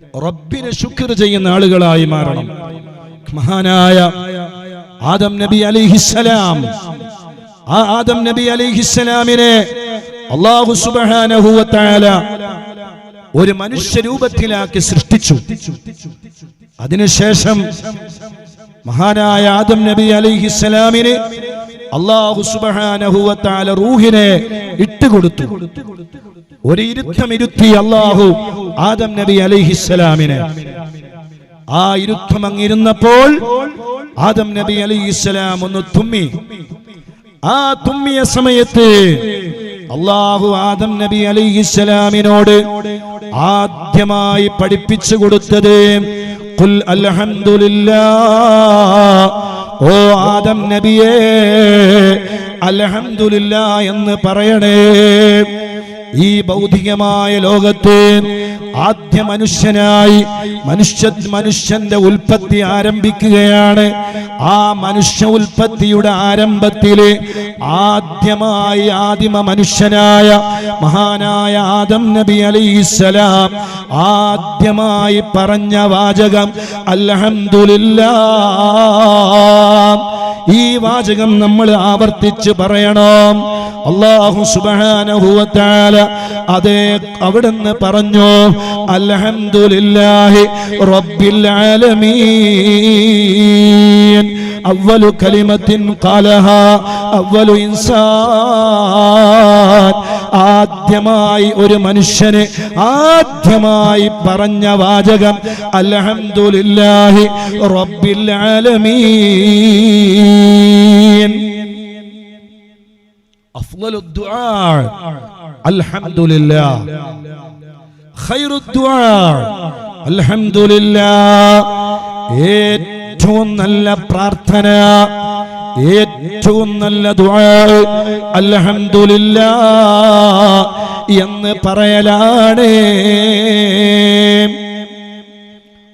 റബ്ബിനെ ശുക്ർ ചെയ്യുന്ന ആളുകളായി മാറണം. മഹാനായ ആദം നബി അലിഹിസലാം ആ ആദം നബി അലിഹിസലാമിനെ അള്ളാഹു സുബ്ഹാനഹു വ ഒരു മനുഷ്യ രൂപത്തിലാക്കി സൃഷ്ടിച്ചു. അതിനുശേഷം മഹാനായ ആദം നബി അലിഹിസലാമിന് അള്ളാഹു സുബ്ഹാനഹു വ തആല റൂഹിനെ ഇട്ടുകൊടുത്തു. ഒരു ഇരുത്തം ഇരുത്തി അള്ളാഹു ആദം നബി അലിഹിസ്സലാമിനെ. ആ ഇരുത്തം അങ്ങിരുന്നപ്പോൾ ആദം നബി അലിഹിസ്സലാം ഒന്ന് തുമ്മി. ആ തുമ്മിയ സമയത്ത് അള്ളാഹു ആദം നബി അലിഹിസ്സലാമിനോട് ആദ്യമായി പഠിപ്പിച്ചു കൊടുത്തത് ഖുൽ അൽഹംദുലില്ലാ ഓ ആദം നബിയേ അലഹമില്ല എന്ന് പറയണേ. ഈ ഭൗതികമായ ലോകത്ത് ആദ്യ മനുഷ്യനായി മനുഷ്യ മനുഷ്യന്റെ ഉൽപ്പത്തി ആരംഭിക്കുകയാണ്. ആ മനുഷ്യ ഉൽപ്പത്തിയുടെ ആരംഭത്തിൽ ആദ്യമായി ആദിമ മനുഷ്യനായ മഹാനായ ആദം നബി അലൈസലാം ആദ്യമായി പറഞ്ഞ വാചകം അൽഹംദുലില്ലാ ഈ വാചകം നമ്മൾ ആവർത്തിച്ച് പറയണം. അള്ളാഹു തആല അതേ അവിടുന്ന് പറഞ്ഞു അൽഹംദുലില്ലാഹി റബ്ബിൽ ആലമീൻ. അവലു കലിമത്തിൻ കാലഹ അവലു ഇൻസാൻ. ആദ്യമായി ഒരു മനുഷ്യനെ ആദ്യമായി പറഞ്ഞ വാചകം അൽഹംദുലില്ലാഹി റബ്ബിൽ ആലമീൻ. അഫ്ദലു ദുആ. അൽഹംദുലില്ലാ ഖൈറു ദുആ. അൽഹംദുലില്ലാ ഏറ്റവും ഏറ്റവും നല്ല പ്രാർത്ഥന ഏറ്റവും നല്ല അൽഹംദുലില്ലാ എന്ന് പറയലാണ്.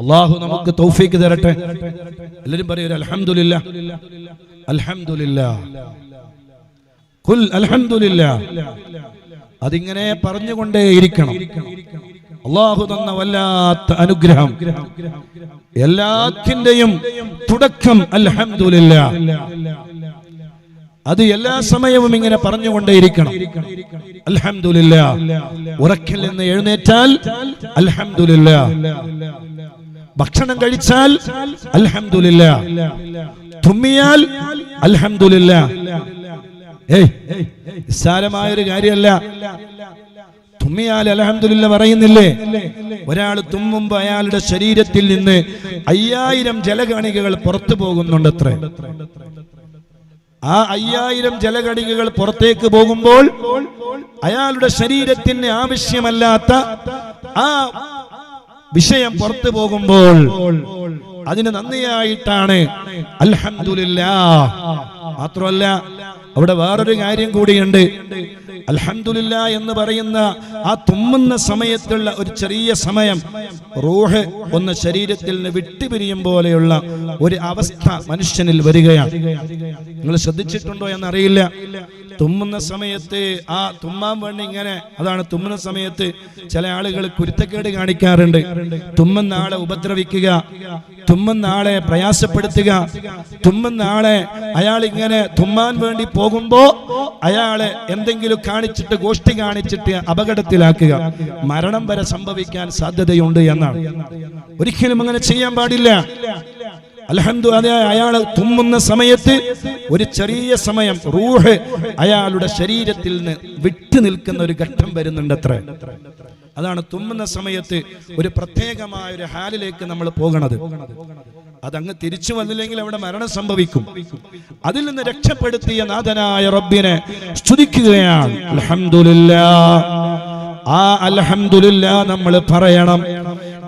അള്ളാഹു നമുക്ക് തൗഫീക്ക് തരട്ടെ. എല്ലാരും പറയൂ അൽഹംദുലില്ലാ അൽഹംദുലില്ലാ കുൽ അൽഹംദുലില്ലാ. അതിങ്ങനെ പറഞ്ഞുകൊണ്ടേയിരിക്കണം. അള്ളാഹു തന്ന വല്ലാത്ത അനുഗ്രഹം. എല്ലാത്തിന്റെയും തുടക്കം അൽഹംദുലില്ലാ. അത് എല്ലാ സമയവും ഇങ്ങനെ പറഞ്ഞുകൊണ്ടേയിരിക്കണം. അൽഹംദുലില്ലാ. ഉറക്കിൽ നിന്ന് എഴുന്നേറ്റാൽ അൽഹംദുലില്ലാ. ഭക്ഷണം കഴിച്ചാൽ അൽഹംദുലില്ലാ. തുമ്മിയാൽ അൽഹംദുലില്ലാ. ഏയ് നിസ്സാരമായ ഒരു കാര്യമല്ല. തുമ്മിയാൽ അലഹമില്ല പറയുന്നില്ലേ? ഒരാൾ തുമ്മുമ്പോ അയാളുടെ ശരീരത്തിൽ നിന്ന് അയ്യായിരം ജലകണികകൾ പുറത്തു പോകുന്നുണ്ടത്രേ. ആ അയ്യായിരം ജലകണികകൾ പുറത്തേക്ക് പോകുമ്പോൾ അയാളുടെ ശരീരത്തിന് ആവശ്യമല്ലാത്ത ആ വിഷയം പുറത്തു പോകുമ്പോൾ അതിന് നന്ദിയായിട്ടാണ് അൽഹംദുലില്ലാ. മാത്രമല്ല അവിടെ വേറൊരു കാര്യം കൂടിയുണ്ട്. അൽഹംദുലില്ല എന്ന് പറയുന്ന ആ തുമ്മുന്ന സമയത്തുള്ള ഒരു ചെറിയ സമയം റൂഹ് ഒന്ന് ശരീരത്തിൽ നിന്ന് വിട്ടുപിരിയും പോലെയുള്ള ഒരു അവസ്ഥ മനുഷ്യനിൽ വരികയാണ്. നിങ്ങൾ ശ്രദ്ധിച്ചിട്ടുണ്ടോ എന്നറിയില്ല. തുമ്മുന്ന സമയത്ത് ആ തുമ്മാൻ വേണ്ടി ഇങ്ങനെ അതാണ് തുമ്മുന്ന സമയത്ത് ചില ആളുകൾ കുരുത്തക്കേട് കാണിക്കാറുണ്ട്. തുമ്മുന്ന ആളെ ഉപദ്രവിക്കുക തുമ്മുന്ന ആളെ പ്രയാസപ്പെടുത്തുക തുമ്മുന്ന ആളെ അയാൾ ഇങ്ങനെ തുമ്മാൻ വേണ്ടി പോകുമ്പോ അയാളെ എന്തെങ്കിലും കാണിച്ചിട്ട് ഗോഷ്ടി കാണിച്ചിട്ട് അപകടത്തിലാക്കുക. മരണം വരെ സംഭവിക്കാൻ സാധ്യതയുണ്ട് എന്നാണ്. ഒരിക്കലും അങ്ങനെ ചെയ്യാൻ പാടില്ല. അലഹന്തു അയാൾ തുമ്മുന്ന സമയത്ത് ഒരു ചെറിയ സമയം റൂഹ് അയാളുടെ ശരീരത്തിൽ നിന്ന് വിട്ടു നിൽക്കുന്ന ഒരു ഘട്ടം വരുന്നുണ്ട് അത്ര അതാണ് തുമ്മുന്ന സമയത്ത് ഒരു പ്രത്യേകമായ ഒരു ഹാലിലേക്ക് നമ്മൾ പോകണത്. അതങ്ങ് തിരിച്ചു വന്നില്ലെങ്കിൽ അവിടെ മരണം സംഭവിക്കും. അതിൽ നിന്ന് രക്ഷപ്പെടുത്തിയ നാഥനായ റബ്ബിനെ സ്തുതിക്കുകയാണ്. അലഹമില്ല ആ അലഹമില്ല നമ്മൾ പറയണം.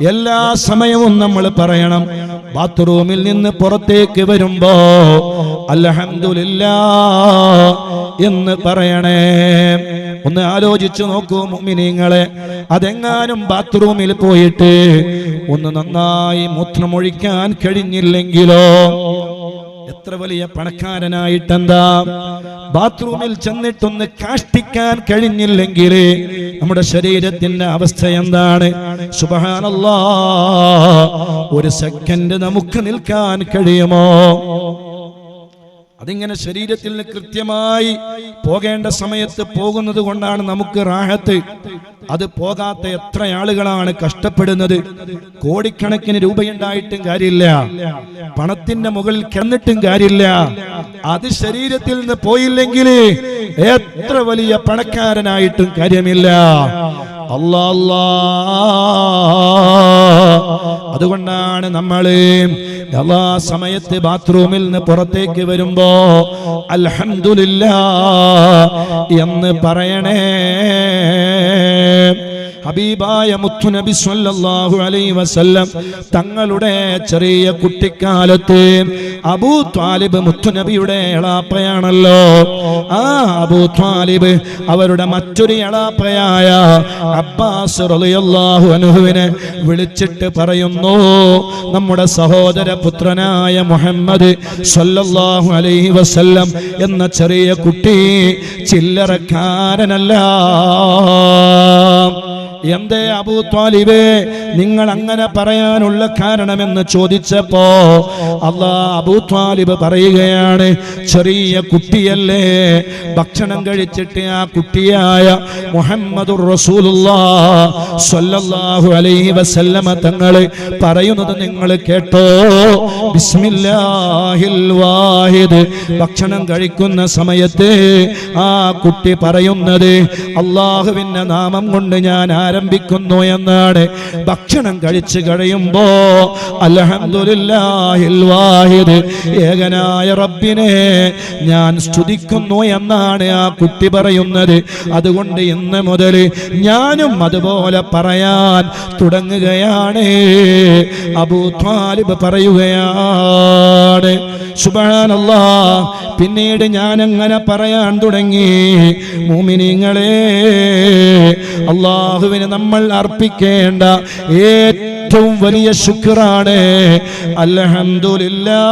എല്ലാ സമയവും നമ്മൾ പറയണം. ബാത്റൂമിൽ നിന്ന് പുറത്തേക്ക് വരുമ്പോ അൽഹംദുലില്ല എന്ന് പറയണേ. ഒന്ന് ആലോചിച്ചു നോക്കൂ മുഅ്മിനീങ്ങളെ. അതെങ്ങാനും ബാത്റൂമിൽ പോയിട്ട് ഒന്ന് നന്നായി മൂത്രമൊഴിക്കാൻ കഴിഞ്ഞില്ലെങ്കിലോ? എത്ര വലിയ പണക്കാരനായിട്ടെന്താ? ബാത്റൂമിൽ ചെന്നിട്ടൊന്ന് കാഷ്ടിക്കാൻ കഴിഞ്ഞില്ലെങ്കിൽ നമ്മുടെ ശരീരത്തിന്റെ അവസ്ഥ എന്താണ്? സുബഹാനല്ലാ ഒരു സെക്കൻഡ് നമുക്ക് നിൽക്കാൻ കഴിയുമോ? അതിങ്ങനെ ശരീരത്തിൽ നിന്ന് കൃത്യമായി പോകേണ്ട സമയത്ത് പോകുന്നത് കൊണ്ടാണ് നമുക്ക് റാഹത്ത്. അത് പോകാത്ത എത്ര ആളുകളാണ് കഷ്ടപ്പെടുന്നത്. കോടിക്കണക്കിന് രൂപയുണ്ടായിട്ടും കാര്യമില്ല. പണത്തിന്റെ മുകളിൽ കിടന്നിട്ടും കാര്യമില്ല. അത് ശരീരത്തിൽ നിന്ന് പോയില്ലെങ്കിൽ എത്ര വലിയ പണക്കാരനായിട്ടും കാര്യമില്ല. അല്ലാ അതുകൊണ്ടാണ് നമ്മൾ എല്ലാ സമയത്ത് ബാത്റൂമിൽ നിന്ന് പുറത്തേക്ക് വരുമ്പോ അൽഹംദുലില്ലാ എന്ന് പറയണേ. ഹബീബായ മുത്തുനബി സല്ലല്ലാഹു അലൈഹി വസല്ലം തങ്ങളുടെ ചെറിയ കുട്ടിക്കാലത്ത് അബൂ ത്വാലിബ് മുത്തുനബിയുടെ എളാപ്പയാണല്ലോ. ആ അബൂ ത്വാലിബ് അവരുടെ മറ്റൊരു എളാപ്പയായ അബ്ബാസ് റളിയല്ലാഹു അൻഹുവിനെ വിളിച്ചിട്ട് പറയുന്നു നമ്മുടെ സഹോദര പുത്രനായ മുഹമ്മദ് സല്ലല്ലാഹു അലൈഹി വസല്ലം എന്ന ചെറിയ കുട്ടി ചില്ലറക്കാരനല്ല. എന്തേ അബൂ ത്വാലിബേ നിങ്ങൾ അങ്ങനെ പറയാനുള്ള കാരണമെന്ന് ചോദിച്ചപ്പോ അള്ളാ അബൂ ത്വാലിബ് പറയുകയാണ് ചെറിയ കുട്ടിയല്ലേ ഭക്ഷണം കഴിച്ചിട്ട് ആ കുട്ടിയായ മുഹമ്മദുർ റസൂലുള്ളാ സ്വല്ലല്ലാഹു അലൈഹി വസല്ലമ തങ്ങൾ പറയുന്നത് നിങ്ങൾ കേട്ടോ? ബിസ്മില്ലാഹിൽ വാഹിദ് ഭക്ഷണം കഴിക്കുന്ന സമയത്ത് ആ കുട്ടി പറയുന്നത് അള്ളാഹുവിന്റെ നാമം കൊണ്ട് ഞാൻ ആരംഭിക്കുന്നു എന്നാണ്. ഭക്ഷണം കഴിച്ചു കഴിയുമ്പോ അൽഹംദുലില്ലാഹിൽ വാഹിദ് ഏകനായ റബ്ബിനെ ഞാൻ സ്തുതിക്കുന്നു എന്നാണ് ആ കുട്ടി പറയുന്നത്. അതുകൊണ്ട് ഇന്ന് മുതൽ ഞാനും അതുപോലെ പറയാൻ തുടങ്ങുകയാണ്. അബൂ ത്വാലിബ് പറയുകയാണ് സുബാനല്ലാ പിന്നീട് ഞാൻ അങ്ങനെ പറയാൻ തുടങ്ങി. മൂമിനിങ്ങളെ അള്ളാഹുവിന് നമ്മൾ അർപ്പിക്കേണ്ട ഏറ്റവും വലിയ ശുക്രാണ്. അൽഹംദുലില്ലാ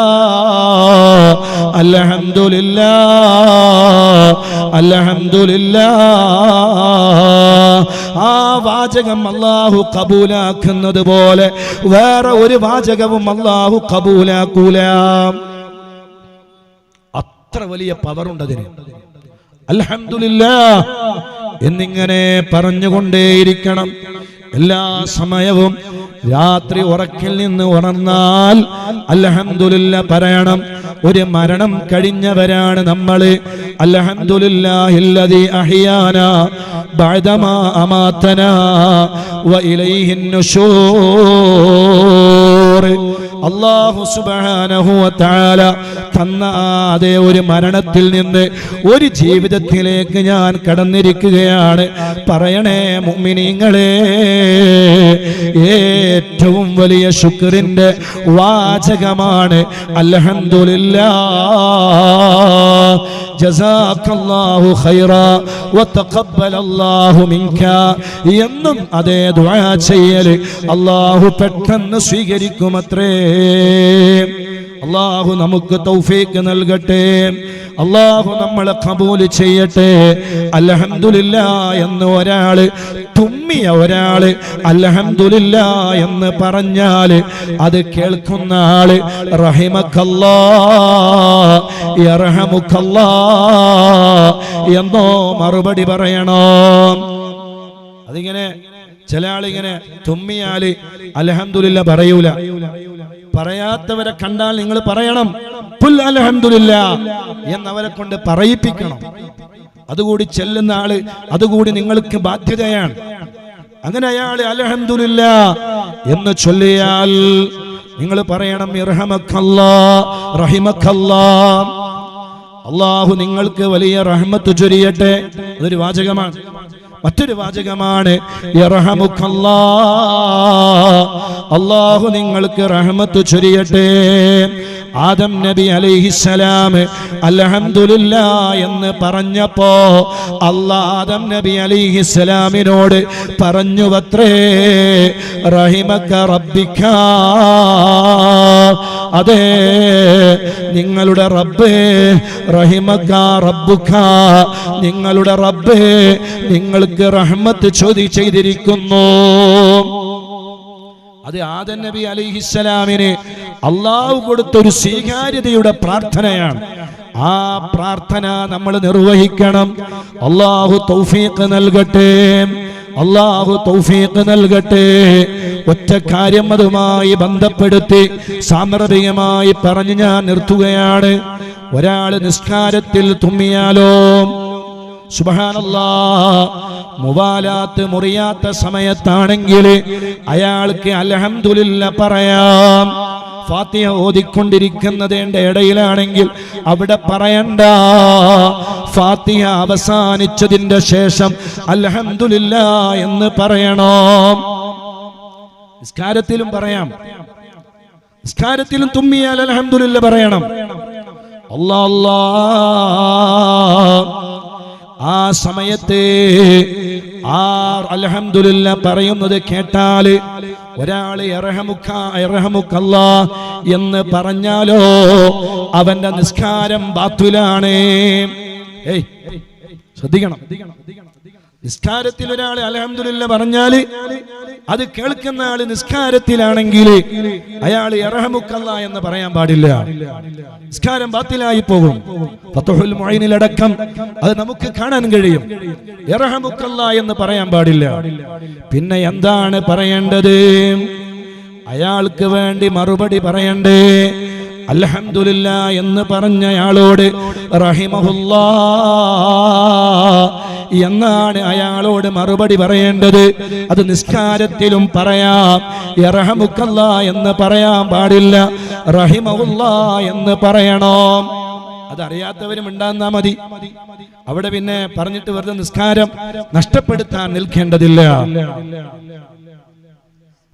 ആ വാചകം അള്ളാഹു കബൂലാക്കുന്നത് പോലെ വേറെ ഒരു വാചകവും അള്ളാഹു കബൂലാക്കൂല. അത്ര വലിയ പവറുണ്ട് അതിന്. അൽഹംദുലില്ലാ എന്നിങ്ങനെ പറഞ്ഞുകൊണ്ടേയിരിക്കണം. എല്ലാ സമയവും രാത്രി ഉറക്കിൽ നിന്ന് ഉണർന്നാൽ അൽഹംദുലില്ല പറയണം ഒരു മരണം കഴിഞ്ഞവരാണ് നമ്മൾ അഹിയാന ബഅദമാ അള്ളാഹു സുബ്ഹാനഹു വ തന്ന അതേ ഒരു മരണത്തിൽ നിന്ന് ഒരു ജീവിതത്തിലേക്ക് ഞാൻ കടന്നിരിക്കുകയാണ്. പറയണേ മുഅ്മിനീങ്ങളെ ഏറ്റവും വലിയ ശുക്രിന്റെ വാചകമാണ് ജസാക്കല്ലാഹു ഖൈറ എന്നും അതേ ദുആ ചെയ്യൽ അല്ലാഹു പെട്ടെന്ന് സ്വീകരിക്കുമത്രേ. അള്ളാഹു നമുക്ക് തൗഫീക്ക് നൽകട്ടെ. അള്ളാഹു നമ്മളെ കബൂൽ ചെയ്യട്ടെ. അൽഹംദുലില്ല എന്ന് ഒരാൾ തുമ്മിയ ഒരാൾ അൽഹംദുലില്ല എന്ന് പറഞ്ഞാൽ അത് കേൾക്കുന്ന ആൾ റഹിമക്കല്ലാ യർഹമുക്കല്ലാ എന്നോ മറുപടി പറയണോ. അതിങ്ങനെ ചില ആളിങ്ങനെ തുമ്മിയാൽ അലഹമില്ല പറയൂല. പറയാത്തവരെ കണ്ടാൽ നിങ്ങൾ പറയണം പുൽ അലഹമില്ല എന്നവരെ കൊണ്ട് പറയിപ്പിക്കണം. അതുകൂടി ചെല്ലുന്ന ആൾ അതുകൂടി നിങ്ങൾക്ക് ബാധ്യതയാണ്. അങ്ങനെ അയാൾ അലഹമില്ല എന്ന് ചൊല്ലിയാൽ നിങ്ങൾ പറയണം അള്ളാഹു നിങ്ങൾക്ക് വലിയ റഹ്മത്ത് ചൊരിയട്ടെ. അതൊരു വാചകമാണ്. മറ്റൊരു വാചകമാണ്. അള്ളാഹു നിങ്ങൾക്ക് റഹമത്ത് ചൊരിയട്ടെ ആദം നബി അലിഹിസലാം അലഹമുല്ല എന്ന് പറഞ്ഞപ്പോ അല്ലാ ആദം നബി അലിഹിസലാമിനോട് പറഞ്ഞു അത്രേ റഹിമക്ക റബ്ബിക്ക. അതെ നിങ്ങളുടെ റബ്ബേ റഹിമക്ക റബ്ബുക്ക. നിങ്ങളുടെ റബ്ബേ നിങ്ങൾക്ക് റഹ്മത്ത് ചോദി ചെയ്തിരിക്കുന്നു. അത് ആദൻ നബി അലിഹിസ്സലാമിന് അള്ളാഹു കൊടുത്തൊരു സ്വീകാര്യതയുടെ പ്രാർത്ഥനയാണ്. ആ പ്രാർത്ഥന നമ്മൾ നിർവഹിക്കണം. അള്ളാഹു തൗഫീഖ് നൽകട്ടെ. അള്ളാഹു തൗഫീഖ് നൽകട്ടെ. ഒറ്റ കാര്യം അതുമായി ബന്ധപ്പെടുത്തി സാമ്രതികമായി പറഞ്ഞു ഞാൻ നിർത്തുകയാണ്. ഒരാൾ നിസ്കാരത്തിൽ തുമ്മിയാലോ? സുബഹാനല്ലാ. മുവാലാത്ത് മുറിയാത്ത സമയത്താണെങ്കിൽ അയാൾക്ക് അൽഹംദുലില്ല പറയാം. ഫാത്തിഹ ഓതിക്കൊണ്ടിരിക്കുന്നതിന്റെ ഇടയിലാണെങ്കിൽ അവിടെ പറയണ്ട. ഫാത്തിഹ അവസാനിച്ചതിന്റെ ശേഷം അൽഹംദുലില്ല എന്ന് പറയണം. നിസ്കാരത്തിലും പറയാം. നിസ്കാരത്തിലും തുമ്മിയാൽ അൽഹംദുലില്ല പറയണം. അല്ലാ അല്ലാ. ആ സമയത്ത് ആ അലഹമുല്ല പറയുന്നത് കേട്ടാൽ ഒരാൾ ഇറഹമുക്കല്ല എന്ന് പറഞ്ഞാലോ അവന്റെ നിസ്കാരം ബാത്തുലാണ്. ഏയ് ശ്രദ്ധിക്കണം. നിസ്കാരത്തിൽ ഒരാൾ അലഹമില്ല പറഞ്ഞാൽ അത് കേൾക്കുന്ന ആൾ നിസ്കാരത്തിലാണെങ്കിൽ അയാൾ ഇറഹമുക്കല്ല എന്ന് പറയാൻ പാടില്ല. നിസ്കാരം ബാത്തിലായി പോകും. ഫത്തുഹുൽ മൊയിനിലടക്കം അത് നമുക്ക് കാണാൻ കഴിയും. ഇറഹമുക്കല്ല എന്ന് പറയാൻ പാടില്ല. പിന്നെ എന്താണ് പറയേണ്ടത്? അയാൾക്ക് വേണ്ടി മറുപടി പറയണ്ടേ? അലഹമില്ല എന്ന് പറഞ്ഞയാളോട് റഹിമഹുല്ലാ. എന്നാണ് അയാളോട് മറുപടി പറയേണ്ടത്? അത് നിസ്കാരത്തിലും പറയാം. ഇറഹമുക്കല്ല എന്ന് പറയാൻ പാടില്ല. റഹിമഹുല്ലാ എന്ന് പറയണോ. അതറിയാത്തവരും ഉണ്ടാന്നാ മതി. അവിടെ പിന്നെ പറഞ്ഞിട്ട് വെറുതെ നിസ്കാരം നഷ്ടപ്പെടുത്താൻ നിൽക്കേണ്ടതില്ല.